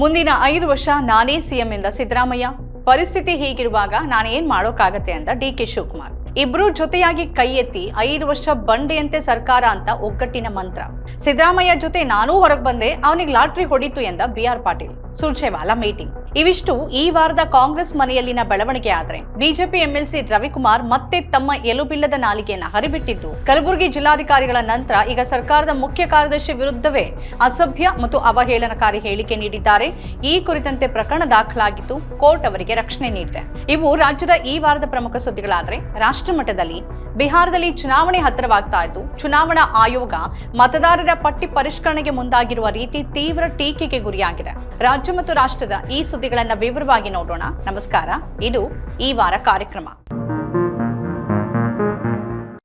ಮುಂದಿನ ಐದು ವರ್ಷ ನಾನೇ ಸಿಎಂ ಎಂದ ಸಿದ್ದರಾಮಯ್ಯ, ಪರಿಸ್ಥಿತಿ ಹೀಗಿರುವಾಗ ನಾನೇನ್ ಮಾಡೋಕ್ಕಾಗತ್ತೆ ಅಂತ ಡಿ ಕೆ ಶಿವಕುಮಾರ್. ಇಬ್ರು ಜೊತೆಯಾಗಿ ಕೈ ಎತ್ತಿ ಐದು ವರ್ಷ ಬಂಡೆಯಂತೆ ಸರ್ಕಾರ ಅಂತ ಒಗ್ಗಟ್ಟಿನ ಮಂತ್ರ. ಸಿದ್ದರಾಮಯ್ಯ ಜೊತೆ ನಾನೂ ಹೊರಗೆ ಬಂದೆ, ಅವನಿಗೆ ಲಾಟ್ರಿ ಹೊಡಿತು ಎಂದ B R Patil. Surjewala meeting. ಇವಿಷ್ಟು ಈ ವಾರದ ಕಾಂಗ್ರೆಸ್ ಮನೆಯಲ್ಲಿನ ಬೆಳವಣಿಗೆ ಆದ್ರೆ, ಬಿಜೆಪಿ ಎಂಎಲ್ಸಿ ರವಿಕುಮಾರ್ ಮತ್ತೆ ತಮ್ಮ ಎಲುಬಿಲ್ಲದ ನಾಲಿಗೆಯನ್ನ ಹರಿಬಿಟ್ಟಿದ್ದು. ಕಲಬುರಗಿ ಜಿಲ್ಲಾಧಿಕಾರಿಗಳ ನಂತರ ಈಗ ಸರ್ಕಾರದ ಮುಖ್ಯ ಕಾರ್ಯದರ್ಶಿ ವಿರುದ್ಧವೇ ಅಸಭ್ಯ ಮತ್ತು ಅವಹೇಳನಕಾರಿ ಹೇಳಿಕೆ ನೀಡಿದ್ದಾರೆ. ಈ ಕುರಿತಂತೆ ಪ್ರಕರಣ ದಾಖಲಾಗಿದ್ದು ಕೋರ್ಟ್ ಅವರಿಗೆ ರಕ್ಷಣೆ ನೀಡಿದೆ. ಇವು ರಾಜ್ಯದ ಈ ವಾರದ ಪ್ರಮುಖ ಸುದ್ದಿಗಳಾದ್ರೆ, ರಾಷ್ಟ್ರ ಮಟ್ಟದಲ್ಲಿ ಬಿಹಾರದಲ್ಲಿ ಚುನಾವಣೆ ಹತ್ತಿರವಾಗ್ತಾ ಇತ್ತು ಚುನಾವಣಾ ಆಯೋಗ ಮತದಾರರ ಪಟ್ಟಿ ಪರಿಷ್ಕರಣೆಗೆ ಮುಂದಾಗಿರುವ ರೀತಿ ತೀವ್ರ ಟೀಕೆಗೆ ಗುರಿಯಾಗಿದೆ. ರಾಜ್ಯ ಮತ್ತು ರಾಷ್ಟ್ರದ ಈ ಸುದ್ದಿಗಳನ್ನ ವಿವರವಾಗಿ ನೋಡೋಣ. ನಮಸ್ಕಾರ. ಇದು ಈ ವಾರ ಕಾರ್ಯಕ್ರಮ.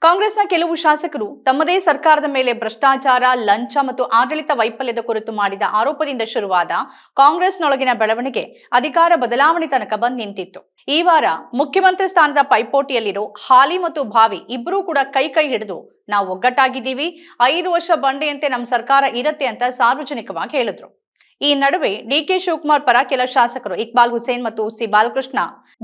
ಕಾಂಗ್ರೆಸ್ನ ಕೆಲವು ಶಾಸಕರು ತಮ್ಮದೇ ಸರ್ಕಾರದ ಮೇಲೆ ಭ್ರಷ್ಟಾಚಾರ, ಲಂಚ ಮತ್ತು ಆಡಳಿತ ವೈಫಲ್ಯದ ಕುರಿತು ಮಾಡಿದ ಆರೋಪದಿಂದ ಶುರುವಾದ ಕಾಂಗ್ರೆಸ್ನೊಳಗಿನ ಬೆಳವಣಿಗೆ ಅಧಿಕಾರ ಬದಲಾವಣೆ ತನಕ ಬಂದ್ ನಿಂತಿತ್ತು. ಈ ವಾರ ಮುಖ್ಯಮಂತ್ರಿ ಸ್ಥಾನದ ಪೈಪೋಟಿಯಲ್ಲಿರೋ ಹಾಲಿ ಮತ್ತು ಭಾವಿ ಇಬ್ಬರೂ ಕೂಡ ಕೈ ಕೈ ಹಿಡಿದು ನಾವು ಒಗ್ಗಟ್ಟಾಗಿದ್ದೀವಿ, ಐದು ವರ್ಷ ಬಂಡೆಯಂತೆ ನಮ್ಮ ಸರ್ಕಾರ ಇರತ್ತೆ ಅಂತ ಸಾರ್ವಜನಿಕವಾಗಿ ಹೇಳಿದ್ರು. ಈ ನಡುವೆ ಡಿಕೆ ಶಿವಕುಮಾರ್ ಪರ ಕೆಲ ಶಾಸಕರು ಇಕ್ಬಾಲ್ ಹುಸೇನ್ ಮತ್ತು ಸಿ ಬಾಲಕೃಷ್ಣ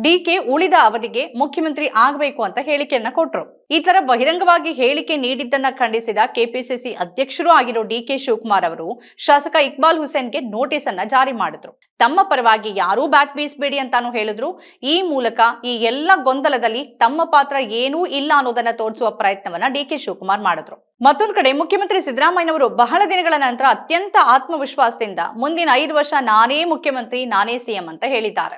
ಡಿಕೆ ಉಳಿದ ಅವಧಿಗೆ ಮುಖ್ಯಮಂತ್ರಿ ಆಗಬೇಕು ಅಂತ ಹೇಳಿಕೆಯನ್ನ ಕೊಟ್ರು. ಈ ತರ ಬಹಿರಂಗವಾಗಿ ಹೇಳಿಕೆ ನೀಡಿದ್ದನ್ನ ಖಂಡಿಸಿದ ಕೆಪಿಸಿಸಿ ಅಧ್ಯಕ್ಷರೂ ಆಗಿರೋ ಡಿಕೆ ಶಿವಕುಮಾರ್ ಅವರು ಶಾಸಕ ಇಕ್ಬಾಲ್ ಹುಸೇನ್ಗೆ ನೋಟಿಸ್ ಅನ್ನ ಜಾರಿ ಮಾಡಿದ್ರು. ತಮ್ಮ ಪರವಾಗಿ ಯಾರೂ ಬ್ಯಾಟ್ ಬೀಸ್ಬೇಡಿ ಅಂತಾನು ಹೇಳಿದ್ರು. ಈ ಮೂಲಕ ಈ ಎಲ್ಲ ಗೊಂದಲದಲ್ಲಿ ತಮ್ಮ ಪಾತ್ರ ಏನೂ ಇಲ್ಲ ಅನ್ನೋದನ್ನ ತೋರಿಸುವ ಪ್ರಯತ್ನವನ್ನ ಡಿಕೆ ಶಿವಕುಮಾರ್ ಮಾಡಿದ್ರು. ಮತ್ತೊಂದು ಕಡೆ ಮುಖ್ಯಮಂತ್ರಿ ಸಿದ್ದರಾಮಯ್ಯನವರು ಬಹಳ ದಿನಗಳ ನಂತರ ಅತ್ಯಂತ ಆತ್ಮವಿಶ್ವಾಸದಿಂದ ಮುಂದಿನ ಐದು ವರ್ಷ ನಾನೇ ಮುಖ್ಯಮಂತ್ರಿ, ನಾನೇ ಸಿಎಂ ಅಂತ ಹೇಳಿದ್ದಾರೆ.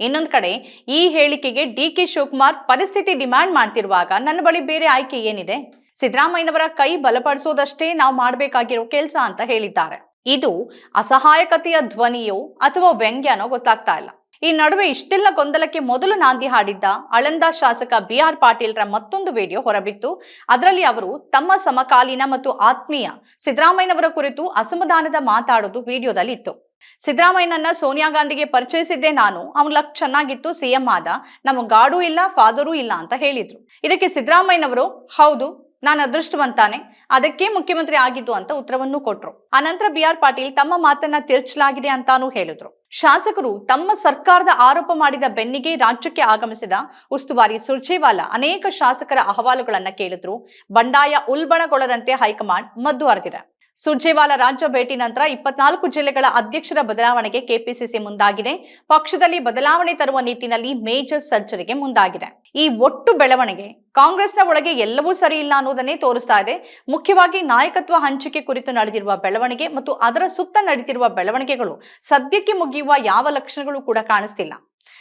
ಇನ್ನೊಂದು ಕಡೆ ಈ ಹೇಳಿಕೆಗೆ ಡಿ ಕೆ ಶಿವಕುಮಾರ್ ಪರಿಸ್ಥಿತಿ ಡಿಮ್ಯಾಂಡ್ ಮಾಡ್ತಿರುವಾಗ ನನ್ನ ಬಳಿ ಬೇರೆ ಆಯ್ಕೆ ಏನಿದೆ? ಸಿದ್ದರಾಮಯ್ಯನವರ ಕೈ ಬಲಪಡಿಸೋದಷ್ಟೇ ನಾವು ಮಾಡಬೇಕಾಗಿರೋ ಕೆಲಸ ಅಂತ ಹೇಳಿದ್ದಾರೆ. ಇದು ಅಸಹಾಯಕತೆಯ ಧ್ವನಿಯೋ ಅಥವಾ ವ್ಯಂಗ್ಯನೋ ಗೊತ್ತಾಗ್ತಾ ಇಲ್ಲ. ಈ ನಡುವೆ ಇಷ್ಟೆಲ್ಲ ಗೊಂದಲಕ್ಕೆ ಮೊದಲು ನಾಂದಿ ಹಾಡಿದ್ದ ಅಳಂದ ಶಾಸಕ ಬಿ ಆರ್ ಪಾಟೀಲ್ರ ಮತ್ತೊಂದು ವಿಡಿಯೋ ಹೊರಬಿತ್ತು. ಅದರಲ್ಲಿ ಅವರು ತಮ್ಮ ಸಮಕಾಲೀನ ಮತ್ತು ಆತ್ಮೀಯ ಸಿದ್ದರಾಮಯ್ಯನವರ ಕುರಿತು ಅಸಮಾಧಾನದ ಮಾತಾಡೋದು ವಿಡಿಯೋದಲ್ಲಿ ಇತ್ತು ಸಿದ್ದರಾಮಯ್ಯನನ್ನ ಸೋನಿಯಾ ಗಾಂಧಿಗೆ ಪರಿಚಯಿಸಿದ್ದೆ ನಾನು. ಅವನ ಲಕ್ ಚೆನ್ನಾಗಿತ್ತು, ಸಿಎಂ ಆದ. ನಮ್ಮ ಗಾಡು ಇಲ್ಲ, ಫಾದರೂ ಇಲ್ಲ ಅಂತ ಹೇಳಿದ್ರು. ಇದಕ್ಕೆ ಸಿದ್ದರಾಮಯ್ಯನವರು, ಹೌದು ನಾನು ಅದೃಷ್ಟವಂತಾನೆ, ಅದಕ್ಕೆ ಮುಖ್ಯಮಂತ್ರಿ ಆಗಿದ್ದು ಅಂತ ಉತ್ತರವನ್ನು ಕೊಟ್ರು. ಅನಂತರ ಬಿ ಆರ್ ಪಾಟೀಲ್ ತಮ್ಮ ಮಾತನ್ನ ತಿರುಚಲಾಗಿದೆ ಅಂತಾನೂ ಹೇಳಿದ್ರು. ಶಾಸಕರು ತಮ್ಮ ಸರ್ಕಾರದ ಆರೋಪ ಮಾಡಿದ ಬೆನ್ನಿಗೆ ರಾಜ್ಯಕ್ಕೆ ಆಗಮಿಸಿದ ಉಸ್ತುವಾರಿ ಸುರ್ಜೇವಾಲಾ ಅನೇಕ ಶಾಸಕರ ಅಹವಾಲುಗಳನ್ನ ಕೇಳಿದ್ರು. ಬಂಡಾಯ ಉಲ್ಬಣಗೊಳ್ಳದಂತೆ ಹೈಕಮಾಂಡ್ ಮದ್ದು ಹರಿದಿದೆ. ಸುರ್ಜೇವಾಲಾ ರಾಜ್ಯ ಭೇಟಿ ನಂತರ ಇಪ್ಪತ್ನಾಲ್ಕು ಜಿಲ್ಲೆಗಳ ಅಧ್ಯಕ್ಷರ ಬದಲಾವಣೆಗೆ ಕೆಪಿಸಿಸಿ ಮುಂದಾಗಿದೆ. ಪಕ್ಷದಲ್ಲಿ ಬದಲಾವಣೆ ತರುವ ನಿಟ್ಟಿನಲ್ಲಿ ಮೇಜರ್ ಸರ್ಜರಿಗೆ ಮುಂದಾಗಿದೆ. ಈ ಒಟ್ಟು ಬೆಳವಣಿಗೆ ಕಾಂಗ್ರೆಸ್ನ ಒಳಗೆ ಎಲ್ಲವೂ ಸರಿ ಇಲ್ಲ ಅನ್ನೋದನ್ನೇ ತೋರಿಸ್ತಾ ಇದೆ. ಮುಖ್ಯವಾಗಿ ನಾಯಕತ್ವ ಹಂಚಿಕೆ ಕುರಿತು ನಡೆದಿರುವ ಬೆಳವಣಿಗೆ ಮತ್ತು ಅದರ ಸುತ್ತ ನಡೆದಿರುವ ಬೆಳವಣಿಗೆಗಳು ಸದ್ಯಕ್ಕೆ ಮುಗಿಯುವ ಯಾವ ಲಕ್ಷಣಗಳು ಕೂಡ ಕಾಣಿಸ್ತಿಲ್ಲ.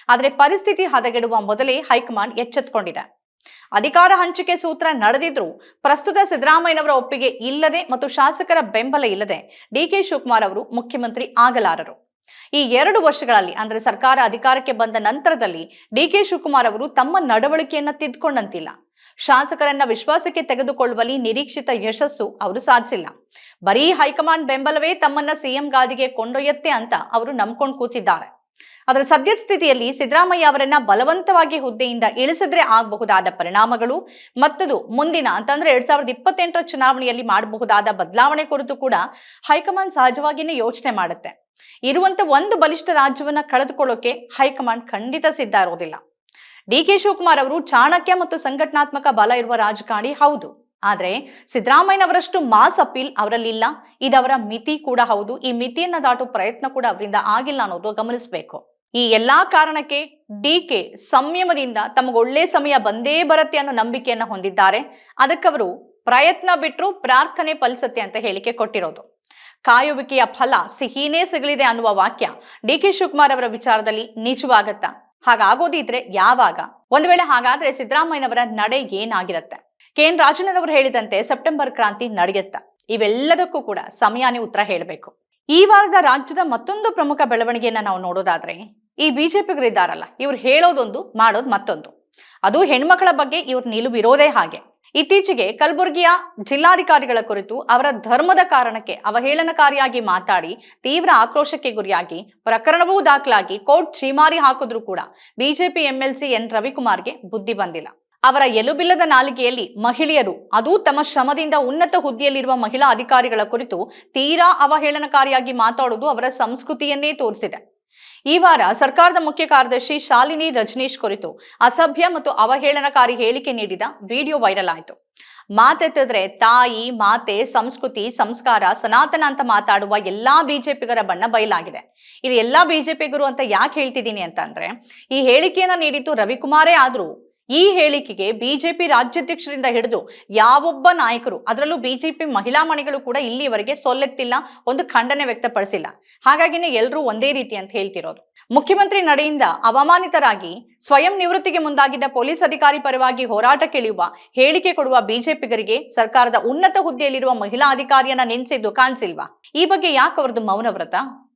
ಆದರೆ ಪರಿಸ್ಥಿತಿ ಹದಗೆಡುವ ಮೊದಲೇ ಹೈಕಮಾಂಡ್ ಎಚ್ಚೆತ್ತುಕೊಂಡಿದೆ ಅಧಿಕಾರ ಹಂಚಿಕೆ ಸೂತ್ರ ನಡೆದಿದ್ರು ಪ್ರಸ್ತುತ ಸಿದ್ದರಾಮಯ್ಯನವರ ಒಪ್ಪಿಗೆ ಇಲ್ಲದೆ ಮತ್ತು ಶಾಸಕರ ಬೆಂಬಲ ಇಲ್ಲದೆ ಡಿಕೆ ಶಿವಕುಮಾರ್ ಅವರು ಮುಖ್ಯಮಂತ್ರಿ ಆಗಲಾರರು. ಈ ಎರಡು ವರ್ಷಗಳಲ್ಲಿ, ಅಂದ್ರೆ ಸರ್ಕಾರ ಅಧಿಕಾರಕ್ಕೆ ಬಂದ ನಂತರದಲ್ಲಿ ಡಿಕೆ ಶಿವಕುಮಾರ್ ಅವರು ತಮ್ಮ ನಡವಳಿಕೆಯನ್ನ ತಿದ್ದುಕೊಂಡಂತಿಲ್ಲ. ಶಾಸಕರನ್ನ ವಿಶ್ವಾಸಕ್ಕೆ ತೆಗೆದುಕೊಳ್ಳುವಲ್ಲಿ ನಿರೀಕ್ಷಿತ ಯಶಸ್ಸು ಅವರು ಸಾಧಿಸಿಲ್ಲ. ಬರೀ ಹೈಕಮಾಂಡ್ ಬೆಂಬಲವೇ ತಮ್ಮನ್ನ ಸಿಎಂ ಗಾದಿಗೆ ಕೊಂಡೊಯ್ಯತ್ತೆ ಅಂತ ಅವರು ನಂಬ್ಕೊಂಡು ಕೂತಿದ್ದಾರೆ. ಅದರ ಸದ್ಯದ ಸ್ಥಿತಿಯಲ್ಲಿ ಸಿದ್ದರಾಮಯ್ಯ ಅವರನ್ನ ಬಲವಂತವಾಗಿ ಹುದ್ದೆಯಿಂದ ಇಳಿಸಿದ್ರೆ ಆಗಬಹುದಾದ ಪರಿಣಾಮಗಳು ಮತ್ತದು ಮುಂದಿನ ಅಂತಂದ್ರೆ ಎರಡ್ ಸಾವಿರದ ಇಪ್ಪತ್ತೆಂಟರ ಚುನಾವಣೆಯಲ್ಲಿ ಮಾಡಬಹುದಾದ ಬದಲಾವಣೆ ಕುರಿತು ಕೂಡ ಹೈಕಮಾಂಡ್ ಸಹಜವಾಗಿನೇ ಯೋಚನೆ ಮಾಡುತ್ತೆ. ಇರುವಂತ ಒಂದು ಬಲಿಷ್ಠ ರಾಜ್ಯವನ್ನ ಕಳೆದುಕೊಳ್ಳೋಕೆ ಹೈಕಮಾಂಡ್ ಖಂಡಿತ ಸಿದ್ಧ ಇರೋದಿಲ್ಲ. ಡಿ ಕೆ ಶಿವಕುಮಾರ್ ಅವರು ಚಾಣಕ್ಯ ಮತ್ತು ಸಂಘಟನಾತ್ಮಕ ಬಲ ಇರುವ ರಾಜಕಾರಣಿ ಹೌದು. ಆದ್ರೆ ಸಿದ್ದರಾಮಯ್ಯನವರಷ್ಟು ಮಾಸ್ ಅಪೀಲ್ ಅವರಲ್ಲಿಲ್ಲ. ಇದವರ ಮಿತಿ ಕೂಡ ಹೌದು. ಈ ಮಿತಿಯನ್ನ ದಾಟೋ ಪ್ರಯತ್ನ ಕೂಡ ಅವರಿಂದ ಆಗಿಲ್ಲ ಅನ್ನೋದು ಗಮನಿಸಬೇಕು. ಈ ಎಲ್ಲಾ ಕಾರಣಕ್ಕೆ ಡಿ ಕೆ ಸಂಯಮದಿಂದ ಒಳ್ಳೆ ಸಮಯ ಬಂದೇ ಬರುತ್ತೆ ಅನ್ನೋ ನಂಬಿಕೆಯನ್ನ ಹೊಂದಿದ್ದಾರೆ. ಅದಕ್ಕವರು ಪ್ರಯತ್ನ ಬಿಟ್ಟರು ಪ್ರಾರ್ಥನೆ ಫಲಿಸುತ್ತೆ ಅಂತ ಹೇಳಿಕೆ ಕೊಟ್ಟಿರೋದು. ಕಾಯುವಿಕೆಯ ಫಲ ಸಿಹಿನೇ ಸಿಗಲಿದೆ ಅನ್ನುವ ವಾಕ್ಯ ಡಿ ಕೆ ಶಿವಕುಮಾರ್ ಅವರ ವಿಚಾರದಲ್ಲಿ ನಿಜವಾಗತ್ತಾ? ಹಾಗಾಗೋದಿದ್ರೆ ಯಾವಾಗ? ಒಂದು ವೇಳೆ ಹಾಗಾದ್ರೆ ಸಿದ್ದರಾಮಯ್ಯನವರ ನಡೆ ಏನಾಗಿರುತ್ತೆ? ಕೆ ಎನ್ ರಾಜಣ್ಣನವರು ಹೇಳಿದಂತೆ ಸೆಪ್ಟೆಂಬರ್ ಕ್ರಾಂತಿ ನಡೆಯುತ್ತಾ? ಇವೆಲ್ಲದಕ್ಕೂ ಕೂಡ ಸಮಯಾನೇ ಉತ್ತರ ಹೇಳಬೇಕು. ಈ ವಾರದ ರಾಜ್ಯದ ಮತ್ತೊಂದು ಪ್ರಮುಖ ಬೆಳವಣಿಗೆಯನ್ನ ನಾವು ನೋಡೋದಾದ್ರೆ ಈ ಬಿಜೆಪಿಗರಿದ್ದಾರಲ್ಲ ಇವ್ರು ಹೇಳೋದೊಂದು, ಮಾಡೋದು ಮತ್ತೊಂದು. ಅದು ಹೆಣ್ಮಕ್ಳ ಬಗ್ಗೆ ಇವ್ರ ನಿಲುವಿರೋದೇ ಹಾಗೆ. ಇತ್ತೀಚೆಗೆ ಕಲಬುರಗಿಯ ಜಿಲ್ಲಾಧಿಕಾರಿಗಳ ಕುರಿತು ಅವರ ಧರ್ಮದ ಕಾರಣಕ್ಕೆ ಅವಹೇಳನಕಾರಿಯಾಗಿ ಮಾತಾಡಿ, ತೀವ್ರ ಆಕ್ರೋಶಕ್ಕೆ ಗುರಿಯಾಗಿ ಪ್ರಕರಣವೂ ದಾಖಲಾಗಿ ಕೋರ್ಟ್ ಚೀಮಾರಿ ಹಾಕಿದ್ರು ಕೂಡ ಬಿಜೆಪಿ ಎಂಎಲ್ಸಿ ಎನ್. ರವಿಕುಮಾರ್ಗೆ ಬುದ್ಧಿ ಬಂದಿಲ್ಲ. ಅವರ ಎಲುಬಿಲ್ಲದ ನಾಲಿಗೆಯಲ್ಲಿ ಮಹಿಳೆಯರು, ಅದು ತಮ್ಮ ಶ್ರಮದಿಂದ ಉನ್ನತ ಹುದ್ದೆಯಲ್ಲಿರುವ ಮಹಿಳಾ ಅಧಿಕಾರಿಗಳ ಕುರಿತು ತೀರಾ ಅವಹೇಳನಕಾರಿಯಾಗಿ ಮಾತಾಡುವುದು ಅವರ ಸಂಸ್ಕೃತಿಯನ್ನೇ ತೋರಿಸಿದೆ. ಈ ವಾರ ಸರ್ಕಾರದ ಮುಖ್ಯ ಕಾರ್ಯದರ್ಶಿ ಶಾಲಿನಿ ರಜನೀಶ್ ಕುರಿತು ಅಸಭ್ಯ ಮತ್ತು ಅವಹೇಳನಕಾರಿ ಹೇಳಿಕೆ ನೀಡಿದ ವಿಡಿಯೋ ವೈರಲ್ ಆಯಿತು. ಮಾತೆತ್ತಿದ್ರೆ ತಾಯಿ, ಮಾತೆ, ಸಂಸ್ಕೃತಿ, ಸಂಸ್ಕಾರ, ಸನಾತನ ಅಂತ ಮಾತಾಡುವ ಎಲ್ಲಾ ಬಿಜೆಪಿಗರ ಬಣ್ಣ ಬಯಲಾಗಿದೆ. ಇಲ್ಲಿ ಎಲ್ಲಾ ಬಿಜೆಪಿಗರು ಅಂತ ಯಾಕೆ ಹೇಳ್ತಿದ್ದೀನಿ ಅಂತಂದ್ರೆ ಈ ಹೇಳಿಕೆಯನ್ನ ನೀಡಿದ್ದು ರವಿಕುಮಾರೇ ಆದ್ರೂ ಈ ಹೇಳಿಕೆಗೆ ಬಿಜೆಪಿ ರಾಜ್ಯಾಧ್ಯಕ್ಷರಿಂದ ಹಿಡಿದು ಯಾವೊಬ್ಬ ನಾಯಕರು, ಅದರಲ್ಲೂ ಬಿಜೆಪಿ ಮಹಿಳಾ ಮಣಿಗಳು ಕೂಡ ಇಲ್ಲಿವರೆಗೆ ಸೊಲ್ಲೆತ್ತಿಲ್ಲ, ಒಂದು ಖಂಡನೆ ವ್ಯಕ್ತಪಡಿಸಿಲ್ಲ. ಹಾಗಾಗಿನೇ ಎಲ್ಲರೂ ಒಂದೇ ರೀತಿ ಅಂತ ಹೇಳ್ತಿರೋದು. ಮುಖ್ಯಮಂತ್ರಿ ನಡೆಯಿಂದ ಅವಮಾನಿತರಾಗಿ, ಸ್ವಯಂ ನಿವೃತ್ತಿಗೆ ಮುಂದಾಗಿದ್ದ ಪೊಲೀಸ್ ಅಧಿಕಾರಿ ಪರವಾಗಿ ಹೋರಾಟಕ್ಕಿಳಿಯುವ ಹೇಳಿಕೆ ಕೊಡುವ ಬಿಜೆಪಿಗರಿಗೆ ಸರ್ಕಾರದ ಉನ್ನತ ಹುದ್ದೆಯಲ್ಲಿರುವ ಮಹಿಳಾ ಅಧಿಕಾರಿಯನ್ನ ನೆನೆಸಿದ್ದು ಕಾಣಿಸಿಲ್ವಾ? ಈ ಬಗ್ಗೆ ಯಾಕೆ ಅವ್ರದ್ದು ಮೌನವ್ರತ?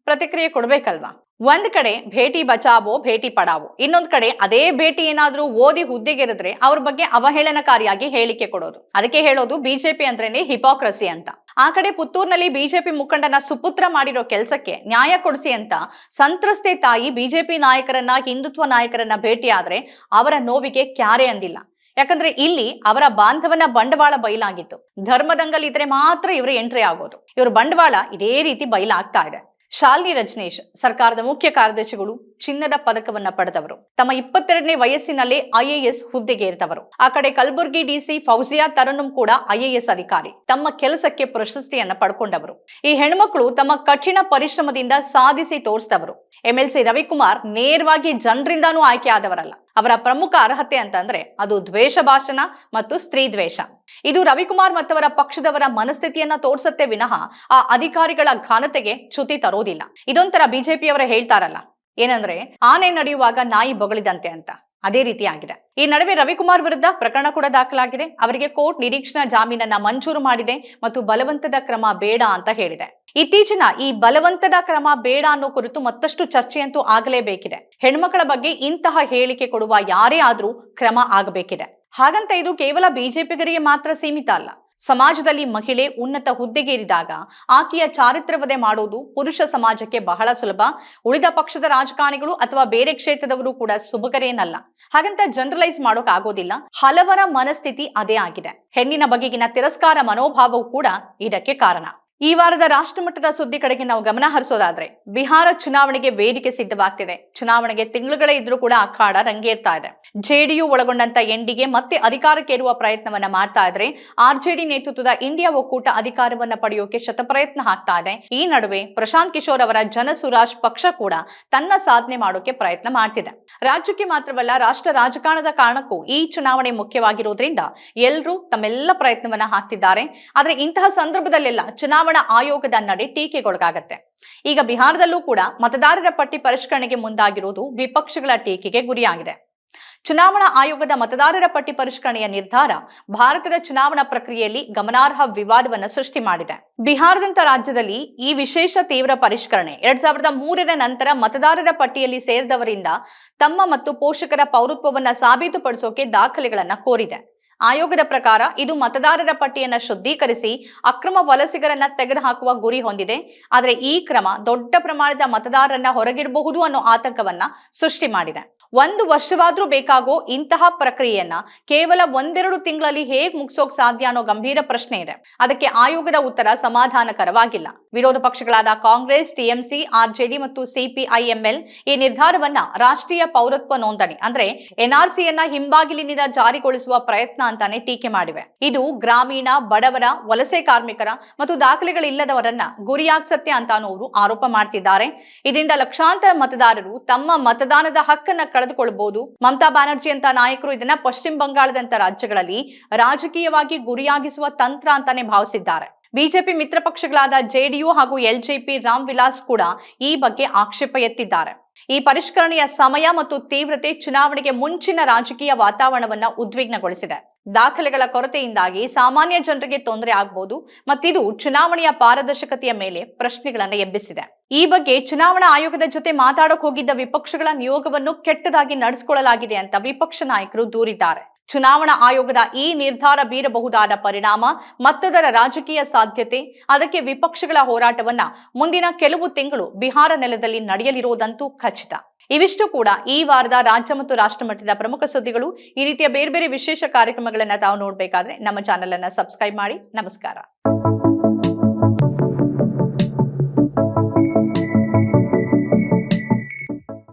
ಪ್ರತಿಕ್ರಿಯೆ ಕೊಡ್ಬೇಕಲ್ವಾ? ಒಂದ್ ಕಡೆ ಭೇಟಿ ಬಚಾವೋ, ಭೇಟಿ ಪಡಾವೋ, ಇನ್ನೊಂದ್ ಕಡೆ ಅದೇ ಭೇಟಿ ಏನಾದ್ರೂ ಓದಿ ಹುದ್ದೆಗೆರೆದ್ರೆ ಅವ್ರ ಬಗ್ಗೆ ಅವಹೇಳನಕಾರಿಯಾಗಿ ಹೇಳಿಕೆ ಕೊಡೋದು. ಅದಕ್ಕೆ ಹೇಳೋದು ಬಿಜೆಪಿ ಅಂದ್ರೇನೆ ಹಿಪೋಕ್ರಸಿ ಅಂತ. ಆ ಕಡೆ ಪುತ್ತೂರಿನಲ್ಲಿ ಬಿಜೆಪಿ ಮುಖಂಡನ ಸುಪುತ್ರ ಮಾಡಿರೋ ಕೆಲಸಕ್ಕೆ ನ್ಯಾಯ ಕೊಡಿಸಿ ಅಂತ ಸಂತ್ರಸ್ತೆ ತಾಯಿ ಬಿಜೆಪಿ ನಾಯಕರನ್ನ, ಹಿಂದುತ್ವ ನಾಯಕರನ್ನ ಭೇಟಿಯಾದ್ರೆ ಅವರ ನೋವಿಗೆ ಕ್ಯಾರೆ ಅಂದಿಲ್ಲ. ಯಾಕಂದ್ರೆ ಇಲ್ಲಿ ಅವರ ಬಾಂಧವನ ಬಂಡವಾಳ ಬಯಲಾಗಿತ್ತು ಧರ್ಮದಂಗಲ್ ಇದ್ರೆ ಮಾತ್ರ ಇವರು ಎಂಟ್ರಿ ಆಗೋದು. ಇವ್ರ ಬಂಡವಾಳ ಇದೇ ರೀತಿ ಬಯಲಾಗ್ತಾ ಇದೆ. ಶಾಲಿನಿ ರಜನೀಶ್ ಸರ್ಕಾರದ ಮುಖ್ಯ ಕಾರ್ಯದರ್ಶಿಗಳು ಚಿನ್ನದ ಪದಕವನ್ನ ಪಡೆದವರು. ತಮ್ಮ ಇಪ್ಪತ್ತೆರಡನೇ ವಯಸ್ಸಿನಲ್ಲೇ ಐಎಎಸ್ ಹುದ್ದೆಗೆ ಏರಿದವರು. ಆ ಕಡೆ ಕಲಬುರ್ಗಿ ಡಿಸಿ ಫೌಜಿಯಾ ತರನುಂ ಕೂಡ ಐಎಎಸ್ ಅಧಿಕಾರಿ. ತಮ್ಮ ಕೆಲಸಕ್ಕೆ ಪ್ರಶಸ್ತಿಯನ್ನ ಪಡ್ಕೊಂಡವರು. ಈ ಹೆಣ್ಮಕ್ಳು ತಮ್ಮ ಕಠಿಣ ಪರಿಶ್ರಮದಿಂದ ಸಾಧಿಸಿ ತೋರಿಸಿದವರು. ಎಂಎಲ್ಸಿ ರವಿಕುಮಾರ್ ನೇರವಾಗಿ ಜನರಿಂದಾನೂ ಆಯ್ಕೆ ಆದವರಲ್ಲ. ಅವರ ಪ್ರಮುಖ ಅರ್ಹತೆ ಅಂತಂದ್ರೆ ಅದು ದ್ವೇಷ ಭಾಷಣ ಮತ್ತು ಸ್ತ್ರೀ ದ್ವೇಷ. ಇದು ರವಿಕುಮಾರ್ ಮತ್ತವರ ಪಕ್ಷದವರ ಮನಸ್ಥಿತಿಯನ್ನ ತೋರಿಸುತ್ತೆ ವಿನಃ ಆ ಅಧಿಕಾರಿಗಳ ಘನತೆಗೆ ಚ್ಯುತಿ ತರೋದಿಲ್ಲ. ಇದೊಂಥರ ಬಿಜೆಪಿಯವರ ಹೇಳ್ತಾರಲ್ಲ ಏನಂದ್ರೆ, ಆನೆ ನಡೆಯುವಾಗ ನಾಯಿ ಬೊಗಳಿದಂತೆ ಅಂತ. ಅದೇ ರೀತಿ ಆಗಿದೆ. ಈ ನಡುವೆ ರವಿಕುಮಾರ್ ವಿರುದ್ಧ ಪ್ರಕರಣ ಕೂಡ ದಾಖಲಾಗಿದೆ. ಅವರಿಗೆ ಕೋರ್ಟ್ ನಿರೀಕ್ಷಣಾ ಜಾಮೀನನ್ನ ಮಂಜೂರು ಮಾಡಿದೆ ಮತ್ತು ಬಲವಂತದ ಕ್ರಮ ಬೇಡ ಅಂತ ಹೇಳಿದೆ. ಇತ್ತೀಚಿನ ಈ ಬಲವಂತದ ಕ್ರಮ ಬೇಡ ಅನ್ನೋ ಕುರಿತು ಮತ್ತಷ್ಟು ಚರ್ಚೆಯಂತೂ ಆಗಲೇಬೇಕಿದೆ. ಹೆಣ್ಮಕ್ಳ ಬಗ್ಗೆ ಇಂತಹ ಹೇಳಿಕೆ ಕೊಡುವ ಯಾರೇ ಆದ್ರೂ ಕ್ರಮ ಆಗಬೇಕಿದೆ. ಹಾಗಂತ ಇದು ಕೇವಲ ಬಿಜೆಪಿಗರಿಗೆ ಮಾತ್ರ ಸೀಮಿತ ಅಲ್ಲ. ಸಮಾಜದಲ್ಲಿ ಮಹಿಳೆ ಉನ್ನತ ಹುದ್ದೆಗೇರಿದಾಗ ಆಕೆಯ ಚಾರಿತ್ರವದೆ ಮಾಡುವುದು ಪುರುಷ ಸಮಾಜಕ್ಕೆ ಬಹಳ ಸುಲಭ. ಉಳಿದ ಪಕ್ಷದ ರಾಜಕಾರಣಿಗಳು ಅಥವಾ ಬೇರೆ ಕ್ಷೇತ್ರದವರು ಕೂಡ ಸುಭಕರೇನಲ್ಲ ಹಾಗಂತ ಜನರಲೈಸ್ ಮಾಡೋಕ್ ಆಗೋದಿಲ್ಲ. ಹಲವರ ಮನಸ್ಥಿತಿ ಅದೇ ಆಗಿದೆ. ಹೆಣ್ಣಿನ ಬಗೆಗಿನ ತಿರಸ್ಕಾರ ಮನೋಭಾವವು ಕೂಡ ಇದಕ್ಕೆ ಕಾರಣ. ಈ ವಾರದ ರಾಷ್ಟ್ರಮಟ್ಟದ ಸುದ್ದಿ ಕಡೆಗೆ ನಾವು ಗಮನ ಹರಿಸೋದಾದ್ರೆ, ಬಿಹಾರ ಚುನಾವಣೆಗೆ ವೇದಿಕೆ ಸಿದ್ಧವಾಗ್ತಿದೆ. ಚುನಾವಣೆಗೆ ತಿಂಗಳುಗಳೇ ಇದ್ರೂ ಕೂಡ ಅಖಾಡ ರಂಗೇರ್ತಾ ಇದೆ. ಜೆಡಿಯು ಒಳಗೊಂಡಂತ ಎನ್ಡಿಗೆ ಮತ್ತೆ ಅಧಿಕಾರಕ್ಕೇರುವ ಪ್ರಯತ್ನವನ್ನ ಮಾಡ್ತಾ ಇದ್ರೆ ಆರ್ಜೆಡಿ ನೇತೃತ್ವದ ಇಂಡಿಯಾ ಒಕ್ಕೂಟ ಅಧಿಕಾರವನ್ನ ಪಡೆಯೋಕೆ ಶತಪ್ರಯತ್ನ ಹಾಕ್ತಾ ಇದೆ. ಈ ನಡುವೆ ಪ್ರಶಾಂತ್ ಕಿಶೋರ್ ಅವರ ಜನಸುರಾಜ್ ಪಕ್ಷ ಕೂಡ ತನ್ನ ಸಾಧನೆ ಮಾಡೋಕೆ ಪ್ರಯತ್ನ ಮಾಡ್ತಿದೆ. ರಾಜ್ಯಕ್ಕೆ ಮಾತ್ರವಲ್ಲ, ರಾಷ್ಟ್ರ ರಾಜಕಾರಣದ ಕಾರಣಕ್ಕೂ ಈ ಚುನಾವಣೆ ಮುಖ್ಯವಾಗಿರೋದ್ರಿಂದ ಎಲ್ಲರೂ ತಮ್ಮೆಲ್ಲ ಪ್ರಯತ್ನವನ್ನ ಹಾಕ್ತಿದ್ದಾರೆ. ಆದ್ರೆ ಇಂತಹ ಸಂದರ್ಭದಲ್ಲೆಲ್ಲ ಚುನಾವಣಾ ಆಯೋಗದ ನಡೆ ಟೀಕೆಗೊಳಗಾಗತ್ತೆ. ಈಗ ಬಿಹಾರದಲ್ಲೂ ಕೂಡ ಮತದಾರರ ಪಟ್ಟಿ ಪರಿಷ್ಕರಣೆಗೆ ಮುಂದಾಗಿರುವುದು ವಿಪಕ್ಷಗಳ ಟೀಕೆಗೆ ಗುರಿಯಾಗಿದೆ. ಚುನಾವಣಾ ಆಯೋಗದ ಮತದಾರರ ಪಟ್ಟಿ ಪರಿಷ್ಕರಣೆಯ ನಿರ್ಧಾರ ಭಾರತದ ಚುನಾವಣಾ ಪ್ರಕ್ರಿಯೆಯಲ್ಲಿ ಗಮನಾರ್ಹ ವಿವಾದವನ್ನು ಸೃಷ್ಟಿ ಮಾಡಿದೆ. ಬಿಹಾರದಂತ ರಾಜ್ಯದಲ್ಲಿ ಈ ವಿಶೇಷ ತೀವ್ರ ಪರಿಷ್ಕರಣೆ ಎರಡ್ ಸಾವಿರದ ಮೂರರ ನಂತರ ಮತದಾರರ ಪಟ್ಟಿಯಲ್ಲಿ ಸೇರಿದವರಿಂದ ತಮ್ಮ ಮತ್ತು ಪೋಷಕರ ಪೌರತ್ವವನ್ನ ಸಾಬೀತುಪಡಿಸೋಕೆ ದಾಖಲೆಗಳನ್ನ ಕೋರಿದೆ. ಆಯೋಗದ ಪ್ರಕಾರ ಇದು ಮತದಾರರ ಪಟ್ಟಿಯನ್ನು ಶುದ್ಧೀಕರಿಸಿ ಅಕ್ರಮ ವಲಸಿಗರನ್ನ ತೆಗೆದುಹಾಕುವ ಗುರಿ ಹೊಂದಿದೆ. ಆದರೆ ಈ ಕ್ರಮ ದೊಡ್ಡ ಪ್ರಮಾಣದ ಮತದಾರರನ್ನ ಹೊರಗಿಡಬಹುದು ಅನ್ನೋ ಆತಂಕವನ್ನ ಸೃಷ್ಟಿ ಮಾಡಿದೆ. ಒಂದು ವರ್ಷವಾದ್ರೂ ಬೇಕಾಗೋ ಇಂತಹ ಪ್ರಕ್ರಿಯೆಯನ್ನ ಕೇವಲ ಒಂದೆರಡು ತಿಂಗಳಲ್ಲಿ ಹೇಗ್ ಮುಗಿಸೋಕ್ ಸಾಧ್ಯ ಅನ್ನೋ ಗಂಭೀರ ಪ್ರಶ್ನೆ ಇದೆ. ಅದಕ್ಕೆ ಆಯೋಗದ ಉತ್ತರ ಸಮಾಧಾನಕರವಾಗಿಲ್ಲ. ವಿರೋಧ ಪಕ್ಷಗಳಾದ ಕಾಂಗ್ರೆಸ್ ಟಿಎಂಸಿ ಆರ್ಜೆಡಿ ಮತ್ತು ಸಿಪಿಐಎಂಎಲ್ ಈ ನಿರ್ಧಾರವನ್ನ ರಾಷ್ಟ್ರೀಯ ಪೌರತ್ವ ನೋಂದಣಿ ಅಂದ್ರೆ ಎನ್ಆರ್ಸಿಯನ್ನ ಹಿಂಬಾಗಿಲಿನಿಂದ ಜಾರಿಗೊಳಿಸುವ ಪ್ರಯತ್ನ ಅಂತಾನೆ ಟೀಕೆ ಮಾಡಿವೆ. ಇದು ಗ್ರಾಮೀಣ, ಬಡವರ, ವಲಸೆ ಕಾರ್ಮಿಕರ ಮತ್ತು ದಾಖಲೆಗಳಿಲ್ಲದವರನ್ನ ಗುರಿಯಾಗ್ಸತ್ತೆ ಅಂತಾನು ಅವರು ಆರೋಪ ಮಾಡ್ತಿದ್ದಾರೆ. ಇದರಿಂದ ಲಕ್ಷಾಂತರ ಮತದಾರರು ತಮ್ಮ ಮತದಾನದ ಹಕ್ಕನ್ನ ಕಳೆದುಕೊಳ್ಳಬಹುದು. ಮಮತಾ ಬ್ಯಾನರ್ಜಿ ಅಂತ ನಾಯಕರು ಇದನ್ನ ಪಶ್ಚಿಮ ಬಂಗಾಳದಂತ ರಾಜ್ಯಗಳಲ್ಲಿ ರಾಜಕೀಯವಾಗಿ ಗುರಿಯಾಗಿಸುವ ತಂತ್ರ ಅಂತಾನೆ ಭಾವಿಸಿದ್ದಾರೆ. ಬಿಜೆಪಿ ಮಿತ್ರ ಪಕ್ಷಗಳಾದ ಜೆಡಿಯು ಹಾಗೂ ಎಲ್ಜೆಪಿ ರಾಮ್ ವಿಲಾಸ್ ಕೂಡ ಈ ಬಗ್ಗೆ ಆಕ್ಷೇಪ ಎತ್ತಿದ್ದಾರೆ. ಈ ಪರಿಷ್ಕರಣೆಯ ಸಮಯ ಮತ್ತು ತೀವ್ರತೆ ಚುನಾವಣೆಗೆ ಮುಂಚಿನ ರಾಜಕೀಯ ವಾತಾವರಣವನ್ನ ಉದ್ವಿಗ್ನಗೊಳಿಸಿದೆ. ದಾಖಲೆಗಳ ಕೊರತೆಯಿಂದಾಗಿ ಸಾಮಾನ್ಯ ಜನರಿಗೆ ತೊಂದರೆ ಆಗಬಹುದು ಮತ್ತಿದು ಚುನಾವಣೆಯ ಪಾರದರ್ಶಕತೆಯ ಮೇಲೆ ಪ್ರಶ್ನೆಗಳನ್ನ ಎಬ್ಬಿಸಿದೆ. ಈ ಬಗ್ಗೆ ಚುನಾವಣಾ ಆಯೋಗದ ಜೊತೆ ಮಾತಾಡಕ್ ಹೋಗಿದ್ದ ವಿಪಕ್ಷಗಳ ನಿಯೋಗವನ್ನು ಕೆಟ್ಟದಾಗಿ ನಡೆಸಿಕೊಳ್ಳಲಾಗಿದೆ ಅಂತ ವಿಪಕ್ಷ ನಾಯಕರು ದೂರಿದ್ದಾರೆ. ಚುನಾವಣಾ ಆಯೋಗದ ಈ ನಿರ್ಧಾರ ಬೀರಬಹುದಾದ ಪರಿಣಾಮ ಮತ್ತದರ ರಾಜಕೀಯ ಸಾಧ್ಯತೆ, ಅದಕ್ಕೆ ವಿಪಕ್ಷಗಳ ಹೋರಾಟವನ್ನ ಮುಂದಿನ ಕೆಲವು ತಿಂಗಳು ಬಿಹಾರ ನೆಲದಲ್ಲಿ ನಡೆಯಲಿರುವುದಂತೂ ಖಚಿತ. ಇವಿಷ್ಟು ಕೂಡ ಈ ವಾರದ ರಾಜ್ಯ ಮತ್ತು ರಾಷ್ಟ್ರ ಮಟ್ಟದ ಪ್ರಮುಖ ಸುದ್ದಿಗಳು ಈ ರೀತಿಯ ಬೇರೆ ಬೇರೆ ವಿಶೇಷ ಕಾರ್ಯಕ್ರಮಗಳನ್ನ ತಾವು ನೋಡಬೇಕಾದ್ರೆ ನಮ್ಮ ಚಾನೆಲ್ ಅನ್ನ ಸಬ್ಸ್ಕ್ರೈಬ್ ಮಾಡಿ. ನಮಸ್ಕಾರ.